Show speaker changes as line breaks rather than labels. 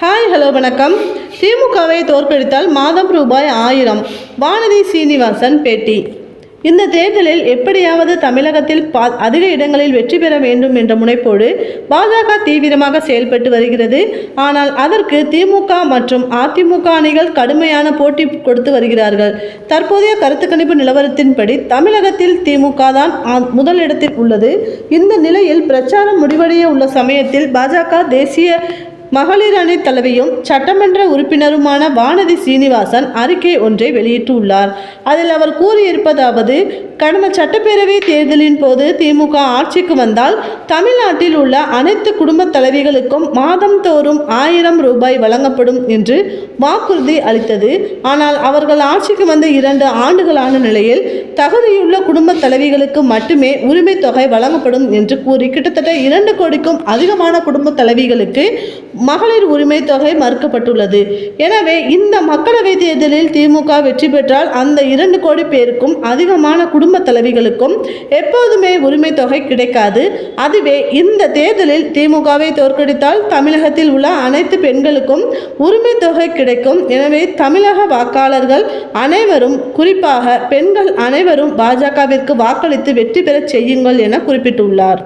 Hi hello வணக்கம். திமுகவை தோற்கடித்தால் மாதம் ரூபாய் ஆயிரம். வானதி சீனிவாசன் பேட்டி. இந்த தேர்தலில் எப்படியாவது தமிழகத்தில் பா அதிக இடங்களில் வெற்றி பெற வேண்டும் என்ற முனைப்போடு பாஜக தீவிரமாக செயல்பட்டு வருகிறது. ஆனால் அதற்கு திமுக மற்றும் அதிமுக அணிகள் கடுமையான போட்டி கொடுத்து வருகிறார்கள். தற்போதைய கருத்து கணிப்பு நிலவரத்தின்படி தமிழகத்தில் திமுக தான் முதலிடத்தில் உள்ளது. இந்த நிலையில் பிரச்சாரம் முடிவடைய உள்ள சமயத்தில் பாஜக தேசிய மகளிர் அணி தலைவியும் சட்டமன்ற உறுப்பினருமான வானதி சீனிவாசன் அறிக்கை ஒன்றை வெளியிட்டுள்ளார். அதில் அவர் கூறியிருப்பதாவது கடந்த சட்டப்பேரவை தேர்தலின் போது திமுக ஆட்சிக்கு வந்தால் தமிழ்நாட்டில் உள்ள அனைத்து குடும்ப தலைவிகளுக்கும் மாதம்தோறும் ஆயிரம் ரூபாய் வழங்கப்படும் என்று வாக்குறுதி அளித்தது. ஆனால் அவர்கள் ஆட்சிக்கு வந்த இரண்டு ஆண்டுகளான நிலையில் தகுதியுள்ள குடும்ப தலைவிகளுக்கு மட்டுமே உரிமை தொகை வழங்கப்படும் என்று கூறி கிட்டத்தட்ட இரண்டு கோடிக்கும் அதிகமான குடும்ப தலைவிகளுக்கு மகளிர் உரிமை தொகை மறுக்கப்பட்டுள்ளது. எனவே இந்த மக்களவை தேர்தலில் திமுக வெற்றி பெற்றால் அந்த இரண்டு கோடி பேருக்கும் அதிகமான குடும்ப தலைவிகளுக்கும் எப்போதுமே உரிமை தொகை கிடைக்காது. அதுவே இந்த தேர்தலில் திமுகவை தோற்கடித்தால் தமிழகத்தில் உள்ள அனைத்து பெண்களுக்கும் உரிமை தொகை கிடைக்கும். எனவே தமிழக வாக்காளர்கள் அனைவரும் குறிப்பாக பெண்கள் அனைவரும் பாஜகவிற்கு வாக்களித்து வெற்றி பெறச் செய்யுங்கள் என குறிப்பிட்டுள்ளார்.